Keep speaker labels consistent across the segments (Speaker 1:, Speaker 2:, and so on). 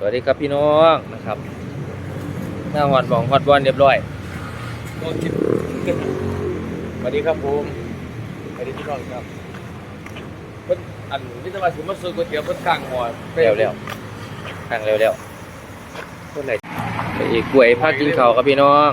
Speaker 1: สวัสดีครับพี่น้องนะครับหน้าหอดบองหอดบอลเรียบร้อย
Speaker 2: ก็คิดสวัสดีครับผมสวัสดีพี่น้องครับเพิ่นอันวิศวะสิมาซื้อก๋วยเตี๋ยวเพิ่นข้างหัว
Speaker 1: เร็วเร็วทางเร็วเร็วคนไหนไปอีกกล้วยพากินข้าวครับพี่น้อง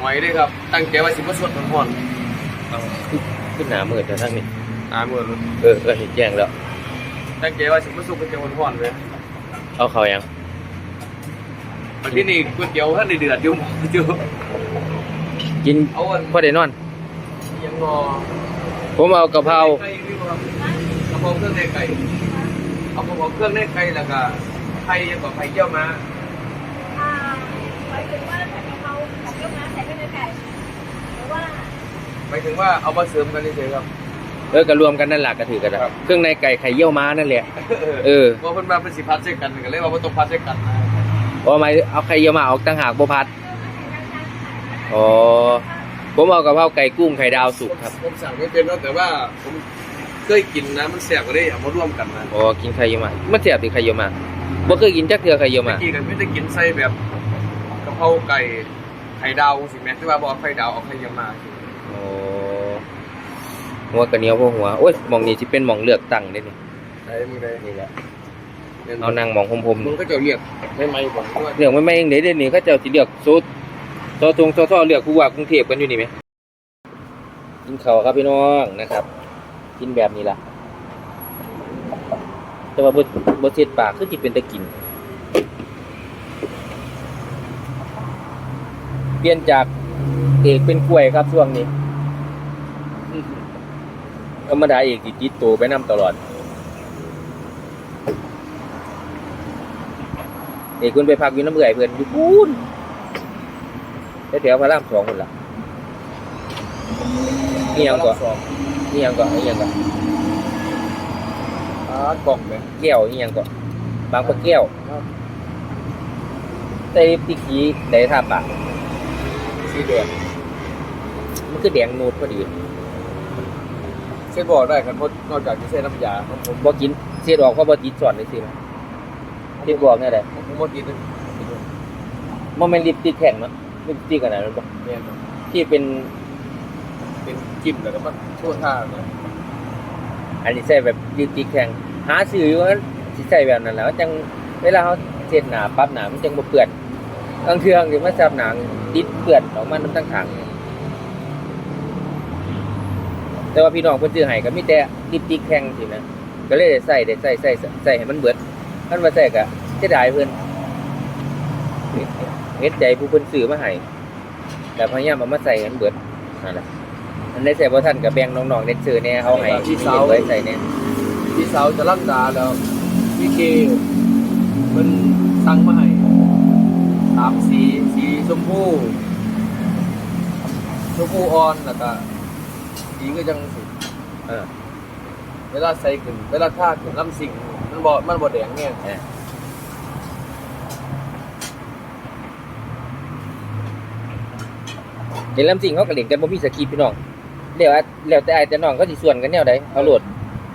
Speaker 2: หวยเด้ครับ ตั้งใจว่าสิมาสวดมันฮ้อน
Speaker 1: เอาขึ้นขึ้นหนามืดแต่ทั้งนี้
Speaker 2: อ่ามื้อนี้
Speaker 1: เออเออเห็นแจ้งแล้ว
Speaker 2: ตั้งใจว่าสิมาซื้อก๋วยเตี๋ยวฮ้อนๆเลย
Speaker 1: เอาเขายัง
Speaker 2: วันที่นี่ก๋วยเตี๋ยวท่านได้เดือดอยู่หมออยู่
Speaker 1: กิน
Speaker 2: เอาอัน
Speaker 1: พอได้นอน
Speaker 2: ยังงอ
Speaker 1: ผมเอากะเพรา
Speaker 2: ไก่นี่บ่ครับกะเพราเครื่องในไก่เอากะเพราเครื่องในไก่แล้วก็ไข่ยังกับไข่เยี่ยวม้า
Speaker 3: อ่าหมายถึงว่าผัดกะเพราของยกน้ำใส่ไปในไก่หรือว่า
Speaker 2: หมายถึงว่าเอามาเสริมกันเฉยๆครับ
Speaker 1: เออก็รวมกันนั่นแหละก็ถือกันนะครับ เครื่องในไก่ไข่เยี่ยวม้านั่นแหละ เออ
Speaker 2: เพราะเพิ่นมาเป็นสิพัดใส่กันก็เลยว่าบ่ต้องพัดใส่กันนะ
Speaker 1: เพราะไม่เอาไข่เยี่ยวม้าออกต่างหากบ่พัดอ๋อผมเอากะเพราไก่กุ้งไข่ดาวสุกครับ
Speaker 2: ผมสั่งไม่เป็นเนาะแต่ว่าผมเคยกินนะมันแซ่บก็เลยเอามาร่วมกันนะ
Speaker 1: อ๋อกินไข่เยี่ยวม้ามันแซ่บติไข่เยี่ยวม้าบ่เคยกินจักเทื่อไข่เยี่ยวม้า
Speaker 2: เมื่อกี้กันไม่ได้กินไส้แบบกะเพราไก่ไข่ดาวสิแม่ที่ว่าบ่เอาไข่ดาวเอาไข่ยามาสิ
Speaker 1: โอ้หัวกระเหนียวพวกหัวโอ้ยหมองนี้สิเป็นหมองเลือกตั้งเด้นี่
Speaker 2: ไอ้มึงได้
Speaker 1: นี่แหละ
Speaker 2: เอา
Speaker 1: เอานั่งหมองผมผม
Speaker 2: มึงก็จะเรียกไม่ไม่บอกว่า
Speaker 1: เรื่องไม่ไม่เองเด้เด้นี่เขาเจ้าสิเลือกโซดซอทงซอท่อเลือกผู้ว่ากรุงเทพกันอยู่นี่ไหมกินข้าวครับพี่น้องนะครับ กินแบบนี้ล่ะ แต่ว่าบ่บ่เช็ดปากคือสิเป็นตะกิน เปลี่ยนจากเอกเป็นกล้วยครับช่วงนี้ธรรมดาเอกสิติดตัวไปนํตลอด เอกคุณไปพักอยู่น้ำเบื่อยเพื่อนอยู่พูนแถวๆพระรามสองคนละนี่ยังก่อนนี่ยังก่อนนี่ยังก่อน
Speaker 2: อ่ากล่องเลย
Speaker 1: แก้วนี่ยังก่อนบางปะแก้วใส่ติกีได้ท่าปาก
Speaker 2: สีแดง
Speaker 1: มันคือแดงนูดพอดี
Speaker 2: เส้นบอกได้ครับเพราะนอกจากจะใช้น้ำยาของผม
Speaker 1: บ่กินเสียดออกเพราะบ่ติดสอนเลยสิ ที่บอกเนี่ยแหละ
Speaker 2: ผมบ่กินนะ
Speaker 1: มันเป็นลิปติดแข็งเนาะลิปติดกันนะบ่
Speaker 2: เนี่ยครับ
Speaker 1: ที่เป็น
Speaker 2: เป็นจิ้มแล้วก็มันชั่วท่าเลย
Speaker 1: อันนี้ใส่แบบลิปติดแข็งหาซื้ออยู่นั้นสิใส่แบบนั้นแหล้วจังเวลาเขาเช็ดหน้าปั๊บหน้ามันจังบ่เปื้อนบางเทื่อที่มันจับหนังติดเปื้อนออกมาน้ำตั้งขังแต่ว่าพี่น้องเพิ่นซื้อให้ก็มีแต่ลิปติดแข็งสินะก็เลยได้ใส่ได้ใส่ใส่ใส่ให้มันเบิด คันว่าใส่ก็เสียดายเพิ่นเฮ็ดใจผู้เพิ่นซื้อมาให้แต่พยายามเอามาใส่ให้มันเบิดนั่นแหละอันได้ใส่บ่ทันก็แบ่งน้องๆเด็กซื้อแหน่เฮาให้เก็บไว้ใส่แหน่
Speaker 2: พี่สาวจะรักษาแล้วพี่เคมันสั่งมาให้สามสีสีชมพูชมพูอ่อนแล้วก็สีก็ยังสี
Speaker 1: เออ
Speaker 2: เวลาใส่ขึ้นเวลาท่าขึ้นลำสิ่ง มันบ่มันบ่แดงเนี่ย
Speaker 1: เดี๋ยวลำจริงเขาก็เล่นกันบ่มีสคริปต์พี่น้องเดี๋ยวอะแล้วแต่อายแต่น้องก็สิส่วนกันแนวใดเอาโหลด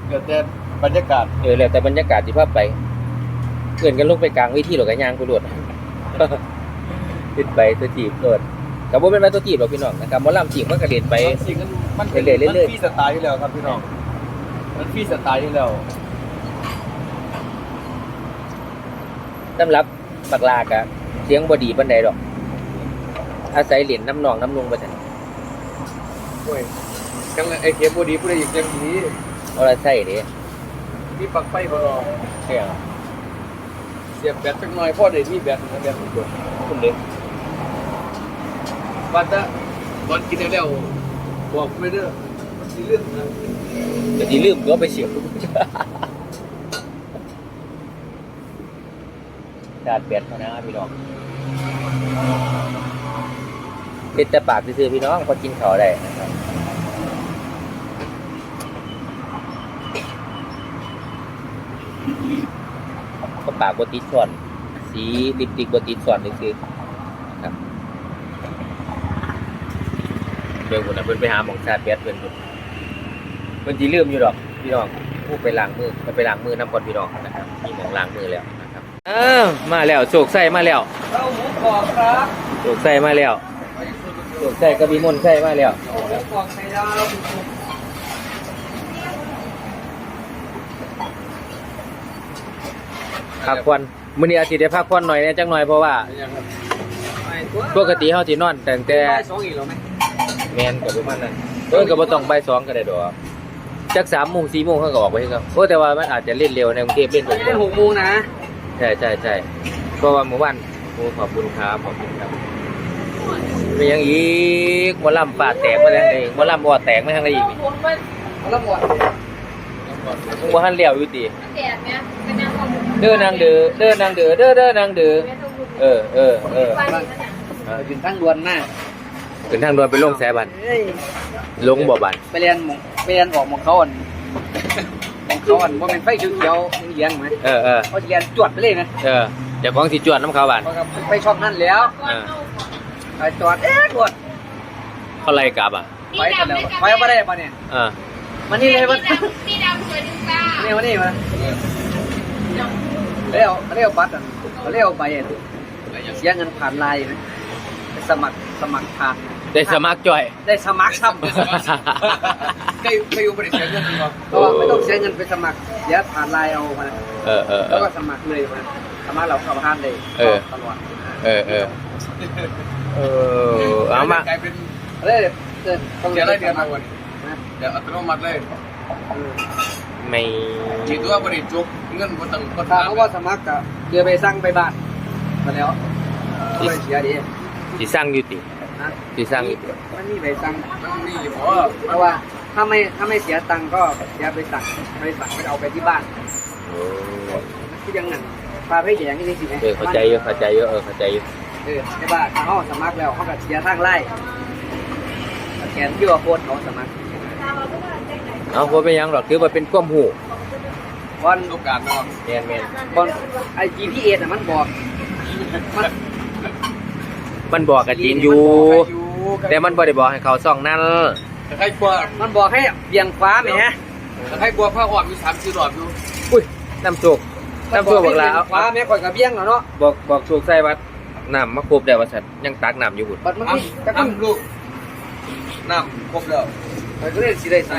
Speaker 2: เกิดแต่บรรยากาศ
Speaker 1: เออแล้วแต่บรรยากาศที่ภาพไปเพื่อนกันลงไปกลางเวิธีหรอกกันย่างกูโหลดขึ้นไปตัวจีบโหลดก็บ่เป็นว่าตัวจีบหรอกพี่น้องนะครับหมอลำจริงมันก็เล่นไป
Speaker 2: ลำสิ่งมันมัน
Speaker 1: เรื่อยๆเรื่อยๆ
Speaker 2: มันฟรีสไตล์อยู่แล้วครับพี่น้อง มันฟรีสไตล์อยู่แล้ว
Speaker 1: สำหรับบักลากะเสียงบ่ดีปานใดดอก อาศัยเล่นน้ำนองน้ำนุงไปซั่น
Speaker 2: โอ้ยจังเลยไอ้เข็มบ่ดีผู้ใดอีกจังดี
Speaker 1: เอาละใส่เด้
Speaker 2: มีปลั๊กไฟบ่รอ
Speaker 1: เสียง
Speaker 2: เสียบแบตจักหน่อยพอได้มีแบตนะแบตมันกด
Speaker 1: คุณเด้
Speaker 2: ว่าแต่ตอนกินแล้วๆบอกไปเด้อมันสิเรื่องนะ
Speaker 1: ก็สิลืมตัวไปเสียบาดแบตมานะพี่น้องเป็นแต่ปากซื่อพี่น้องพอกินข้าวได้นะครับก็ปากบติดส่วน สีลิปติกบติดส่วนซื่อครับเดี๋ยวคนนะเพิ่นไปหาหมองชาดแบตเพิ่นพุ่นเพิ่นสิลืมอยู่ดอกพี่น้องผู้ไปล้างมือเพิ่นไปล้างมือน้ำก่อนพี่น้องนะครับมีหมองล้างมือแล้ว นะครับอ้าวมาแล้วโศกใส่มาแล้ว
Speaker 4: เราหมูกรอบครับ
Speaker 1: โศกใส่มาแล้วโศกใส่กระบี่มนต์ใส่มาแล้ว
Speaker 4: หมูกรอบไข่ดาว
Speaker 1: พักผ่อนมื้อนี้อาทิตย์ได้พักผ่อนหน่อยแหน่จังหน่อยเพราะว่า
Speaker 4: ยังครับ
Speaker 1: ปกติเฮาสินอนตั้งแต่
Speaker 4: ได้สองอีกแล้วไหม
Speaker 1: แม่นก็ประมาณนั้นเออก็บ่ต้องบ่าย2ก็ได้ดอกจัก3โมง4โมงเขาก็ออกไปครับโอ้แต่ว่ามันอาจจะเล่นเร็วในกรุงเทพเล่น
Speaker 4: ไม่ได้หกโมงนะ
Speaker 1: ใช่ใช่ใช่เพราะว่าเมื่อวานโอ้ขอบคุณครับขอบคุณครับเป็นยังอีกหมอลำปาดแตกมาแล้วเลยหมอลำบ่อแตกมาทางใดอีกนี่
Speaker 4: แล้วหมด
Speaker 1: มึงบ่ทันเลี้ยวอยู่ติ
Speaker 5: แดดเนี่ยเป็นนางของ
Speaker 1: เด้อนางเด้อเด้อนางเด้อเด้อเด้อนางเด้อเออเออเออ
Speaker 5: ไฟนั่นน่ะ
Speaker 1: อะ
Speaker 4: ถึงทั้งดวนหน้า
Speaker 1: ขึ้นทางด่วนไปลงแสบัน
Speaker 4: เฮ้ย
Speaker 1: ลงบ่บัน
Speaker 4: ไปเรียนหมองไปเรียนออกหมองเขาอ่อน หมองเขาอ่อนว่าเป็นไฟเขียวๆเหลืองๆไหม
Speaker 1: เออเออ
Speaker 4: เขาจะเรียนจวดไปเลยนะ
Speaker 1: เออเจ้าของสิจวนน้ำเขาบัน
Speaker 4: เขาก็ไปช่องนั่นแล้ว
Speaker 1: อ่า
Speaker 4: ไปจอดเอ๊ะจวด
Speaker 1: เขาไล่กลับอะ
Speaker 4: ไปกันแล้วไปเอาไปได้ปะเนี่ย
Speaker 1: อ่า
Speaker 4: มานี่เลยมัน
Speaker 5: นี่ดำสวยดึงตา
Speaker 4: นี่มานี่มาเรียวเรียวบัตรอะเรียวใบอะเสียเงินผ่านไลน์นะไปสมัครสมัครผ่าน
Speaker 1: ได้สมัครจ่อย
Speaker 4: ได้สมัครซ้ำ
Speaker 2: ใกล้ใกล้อยู่บริษัทเงินดีกว่า
Speaker 4: ก็ไม่ต้องเสียเงินไปสมัครเสียผ่านไลน์เอามา
Speaker 1: เออเออเอ
Speaker 4: แล้ว
Speaker 1: อ
Speaker 4: ก็สมัครเลยมาสมัครเราเข้าผ่านเลย
Speaker 1: เออ
Speaker 4: ตลอด
Speaker 1: เออเออเออเอามา
Speaker 2: กลายเป็น
Speaker 4: เลยเกิดต้อง
Speaker 2: เสียรายเดือน
Speaker 4: มา
Speaker 2: มาวันเดี๋ยวอัตโนมัติเลย
Speaker 1: ไม่
Speaker 2: จีตัวบริจุกเงินบนต่างคน
Speaker 4: ถ้าเขาว่าสมัครก็เดือไปสั่งไปบ้านมาแล้วก็เลยเสียดี
Speaker 1: สิสร้างอยู่ติ
Speaker 4: นะ
Speaker 1: สิสร้างอยู่ติ
Speaker 4: มันมีใบสั่ง
Speaker 2: มันนี่เพ
Speaker 4: เพ
Speaker 2: ราะว่า
Speaker 4: ราะว่าถ้าไม่ถ้าไม่เสียตังค์ก็เสียไปสั่งไปสั่งไปเอาไปที่บ้าน
Speaker 1: โอ้
Speaker 4: ที่ยังงั้นปลาให้แยงนี่สิไหม
Speaker 1: เออเข้าใจเยอะเข้าใจเยอะเออเข้าใจเยอะ
Speaker 4: เออใช่ป่ะถ้าเขาสมัครแล้วเขาก็เสียทางไล่แขนที่ว่าโคตรเขาสมัคร
Speaker 1: เอาบ่เป็นหยังหรอกถือว่าเป็นความหู
Speaker 4: บอล
Speaker 2: โอกาสนะครับ
Speaker 1: แม่นแม่น
Speaker 4: บอลไอ GPS น่ะมันบอกมัน
Speaker 1: มันบอกกับจีนอยู่ แต่มันบ่ได้บอกให้เขาซ่องนั่น
Speaker 2: แต่ใครกลัว
Speaker 4: มันบอกให้เบี่ยงขวาไหมฮะ
Speaker 2: แต่ใครกลัวผ้าอ่อนมีสามสี่หลอดอยู่
Speaker 1: อุ้ยน้ำโชคน้ำโชคบอกลาเอา
Speaker 4: ขวาแม่ข่อยกับเบี่ยงแล้วเนาะ
Speaker 1: บอกบอกโชคใส่วัดน้ำมาครบได้ว่าสัตว์ยังตักน้ำอยู่บุญ
Speaker 4: บัดมัน
Speaker 2: อ้
Speaker 4: มีแต่มันำ
Speaker 2: ลูกน้ำครบแล้ว
Speaker 4: ข่อยก็เลยสิได้ใส่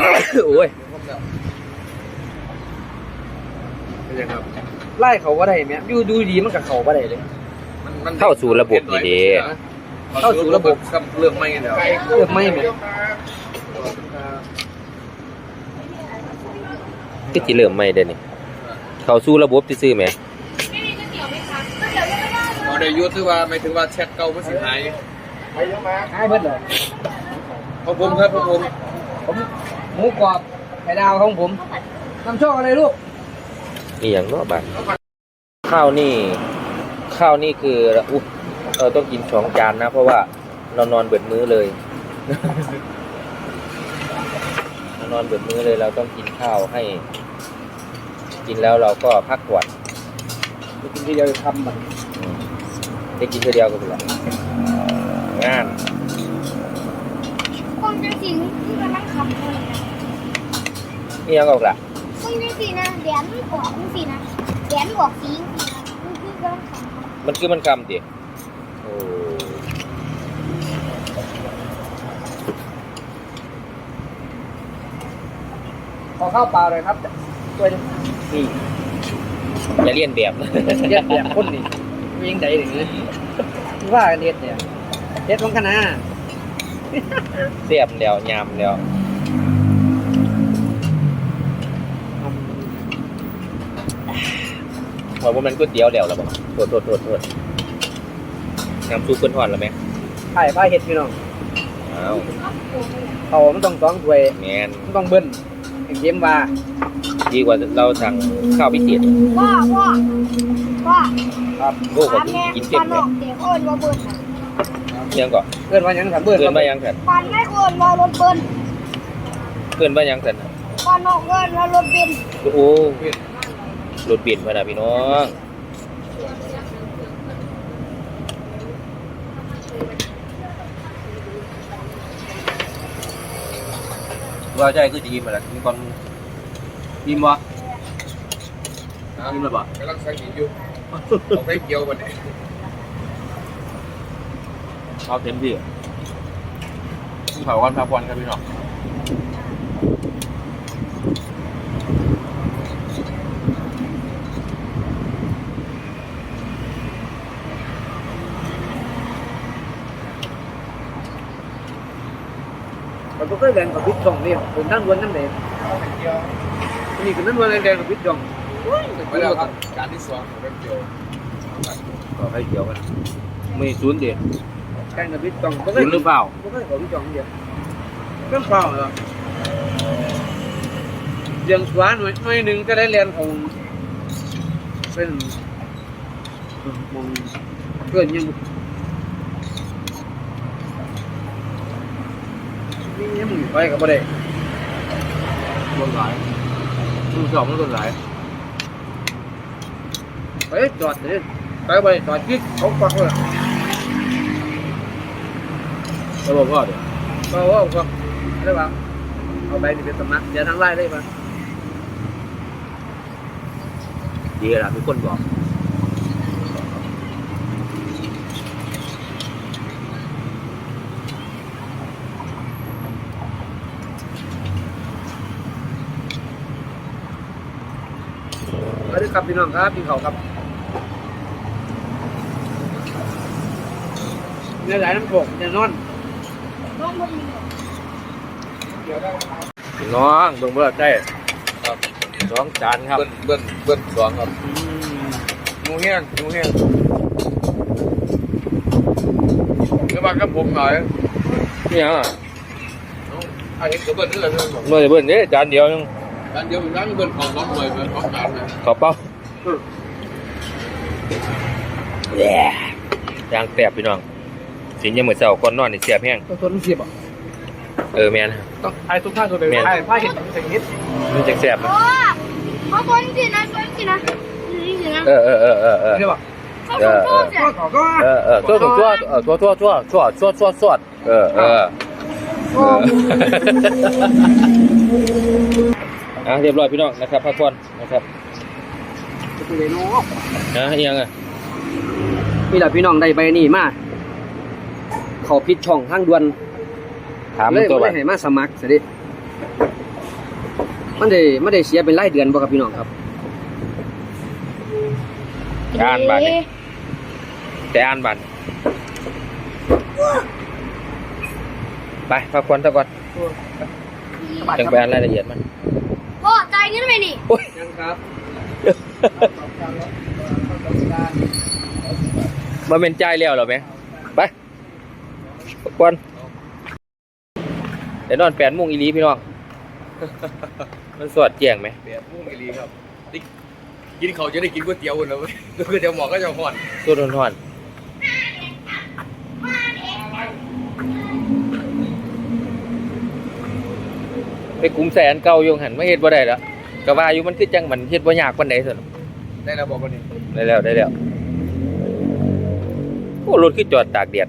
Speaker 1: โอ้ย
Speaker 2: ครบแล้ว
Speaker 1: เป็นยังครับ
Speaker 4: ไล่เขาว่าได้ไหมอยู่ดูดีมันกับเขาว่าได้เลย
Speaker 2: มันมัน
Speaker 1: เข้าสู่ระบบดี
Speaker 2: เข้าสู่ระบบกับเรื่องไม่กันเดี๋ยว
Speaker 4: เลือกไม่ไหม
Speaker 1: ก็สิเริ่มใหม่เด้อนี่เขาสู่ระบบซื่อๆแหม
Speaker 5: ไม่มีก๋วยเตี๋ยวไหมคะก๋วยเตี๋ยวยังไม่ได้เล
Speaker 2: พอยได้ยุติว่าหมายถึงว่าแชทเก่ามันสิหาย
Speaker 4: ให้เบิดเลย
Speaker 2: พอผมครับพอผม
Speaker 4: ผมหมูกรอบไข่ดาวของผมน้ำโชคอะไรลูก
Speaker 1: นี่อย่างเนาะบาดข้าวนี่ ข้าวนี่คืออุ๊ยเราต้องกินสองจานนะ เพราะว่าเรานอนเบิดมื้อเลยเรานอนเบิดมื้อเลย เราต้องกินข้าวให้ กินแล้วเราก็พักผ่อน
Speaker 4: ไปกินทีเดียวทำมัน
Speaker 1: อืมได้กินเท่าเดียวก็พอละงาน
Speaker 5: คนจังสีที่มันนั่งขับเลยนะ
Speaker 1: นี่ยังออกละ
Speaker 5: คนจังสีนะแดนออกจังสีนะแดนออกสีจังสีนะมันคือการขับ
Speaker 1: มันคือมันกำติโอ้
Speaker 4: ขอข้าวเปล่าเลยครับตัวนี้นี่
Speaker 1: อย่าเลียนแบบ
Speaker 4: เรียกแบบคนนี่ยิงใดอย่างนี้ว่ากันเฮ็ดเนี่ยเฮ็ดของคณะ
Speaker 1: เสียบแล้วยามแล้ว บอกว่ามันก๋วยเตี๋ยวแล้วหรอบอกโทษโทษโทษโทษน้ำซุปเปิ้นทอดแล้วไหม
Speaker 4: ไข่ผ้าเฮ็ดพี่น้อง
Speaker 1: อ้าว
Speaker 4: เขามันต้องสองถ้วย
Speaker 1: แมน
Speaker 4: มันต้องเบิ้ลอย่างเกมว่า
Speaker 1: ดีกว่าเราสั่งข้าวพิเศษ
Speaker 5: พ่อพ่อพ่อ
Speaker 4: ครับ
Speaker 1: โอ้ก็
Speaker 5: แม่
Speaker 1: กินเต็ม
Speaker 5: ปาน
Speaker 1: เล
Speaker 5: อยอกเด็กโอนมาเบิ้ลน่ะ
Speaker 1: ยังก่อน
Speaker 4: เกินว่าหยังครับเบิ้ล
Speaker 1: เกินมายังสัน
Speaker 5: ปานไม่โอนมารถเบิ้ล
Speaker 1: เกินมายังสัน
Speaker 5: ปานออกเงินมารถเบิ้ล
Speaker 1: โอ้ รถเปลี่ยนพะนะพี่น้องว่าใจคือจะยิ้มมาแล้วมีความยิ้มวะยิ้มแล้วบ่
Speaker 2: กำลังสังเกตอยู่เอาไปเกี่ยวบัดนี้
Speaker 1: เอาเต็มที่เผาวันพักวันครับพี่น้อง
Speaker 4: มันก็แดงกับพิษจ่องนี่เป็นทั้งวนทั้งแดงนี่คือนั่นวนแดงกับพิษจ่อง
Speaker 2: ไปแล้วครับการที่สองไปเกี่ยว
Speaker 1: ก็ให้เกี่ยวกันไม่ศูนย์เดียว
Speaker 4: แดงกับพิษจ่องก็
Speaker 1: ศูนย์หรือเปล่า
Speaker 4: ก็กับพิษจ่องเดียวเรื่องเปล่าเหรอยังสวนหน่อยหน่อยหนึ่งก็ได้เรียนของเป็นมองเพื่อนยังนี่ยังมึง ไปกับบ่ได้
Speaker 1: ต้นหลายต้นสองมันต้นหลาย
Speaker 4: ไปจอดเลยไปไปจอดคิดเขาปักเลย
Speaker 1: แล้วบอกว่าเดี๋ยว
Speaker 4: ก็ว่าก็ได้ป่ะเอาไปนี่เป็นสมัครเดี๋ยวทางไล่ได้ป่ะ
Speaker 1: ดีละทุกคนบอก
Speaker 4: ครับพี่น้องครับพี่เขาครับเนี่ยหลายน้ำโขกเนี่ยนอน
Speaker 5: น้องมันมี
Speaker 1: พี่น้องเบิ่งเบิ่งได้ครับสองจานครับ
Speaker 2: เบิ้ลเบิ้ลเบิ้ลสองครับหนูแห้งหนูแห้งเดี๋ยวมากับผมหน่อย
Speaker 1: นี่ยังอะ
Speaker 2: อันนี้ก็เบิ้ลนี่แหละเพื่อนผม
Speaker 1: หน่วยเบิ่งนี่จานเดียวนึง
Speaker 2: การเดียวผมนั่งเบิ้ลของสองหน่วยเบิ้ลของจานนะ
Speaker 1: ขอเป้าแย่ยางแตบพี่น้องสินยังเหมือนเสาก่อนนอนนี่เสียบแห้ง
Speaker 4: ตัวต้นเสียบอะ
Speaker 1: เออแม่น
Speaker 4: ต้องไอ้ทุกท่านตัวเดียว
Speaker 1: แม่น
Speaker 4: ไอ้ผ้าเห็ดสิ่งนี้
Speaker 1: มันจะแสบ
Speaker 5: โอ้เขาตัวจริงนะตัวจริงนะจริงนะ
Speaker 1: เออเออเออเออเออ
Speaker 4: ใช่ป่ะ
Speaker 5: เขาถูกโทษ
Speaker 4: ก็ขอก็
Speaker 1: เออเออทั่วทั่วทั่วเออทั่วทั่วทั่วทั่วทั่วทั่วทั่วเออเออเอออะเรียบร้อยพี่น้องนะครับพักผ่อนนะครับ
Speaker 4: ตัวเดียวน้อง
Speaker 1: นะอีกยังอะ
Speaker 4: นี่แหละพี่น้องได้ใบนี่มาเขาพิดช่องทางด่วน
Speaker 1: ถาม
Speaker 4: เล
Speaker 1: มัน
Speaker 4: ย
Speaker 1: ตัว
Speaker 4: ไม่
Speaker 1: บั
Speaker 4: ได้ให้มาสมัครสิมันได้ไม่ได้เสียเป็นรายเดือนบ่ครับพี่น้องครับ
Speaker 1: อ่านบัตรนี่แต่อ่านบัตรไปพักผ่อนซะก่อนจังไปอ่านรายละเอียดมัน
Speaker 5: พ่อใจายเงินไปนี่
Speaker 4: ยังครับ
Speaker 1: มาเป็นใจายแล้วเหรอไหมไปพักผ่อนเดี๋ยวนอนแปดโมงอีหลีพี่น้อง มันสวดแจ้งไหม
Speaker 2: เปียกมุ่งอีหลีครับได้กินเขาจะได้กินก๋วยเตี๋ยวนะเว้ยก๋วยเตี๋ยวหมอก็จะห่อน
Speaker 1: ตัวทอนๆไปกลุ่มแสนเก่าอยงหันไม่เฮ็ดบ่ได้แล้ว ก็ว่าอยู่มันคือจังมันเฮ็ดบ่ยากปานใดซั่น
Speaker 2: ได้แล้วบอกวันนี้
Speaker 1: ได้แล้วได้แล้วโอ้รถคือจอดตากแดด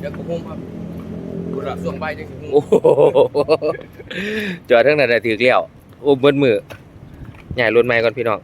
Speaker 2: เดี๋ยวกูหุ้มครับกูละส่วงใบจังสิหุ้ม
Speaker 1: โอ้โหจอดทั้งนั้นได้ถือแล้วโอ้เบิดมือใหญ่รถใหม่ก่อนพี่น้อง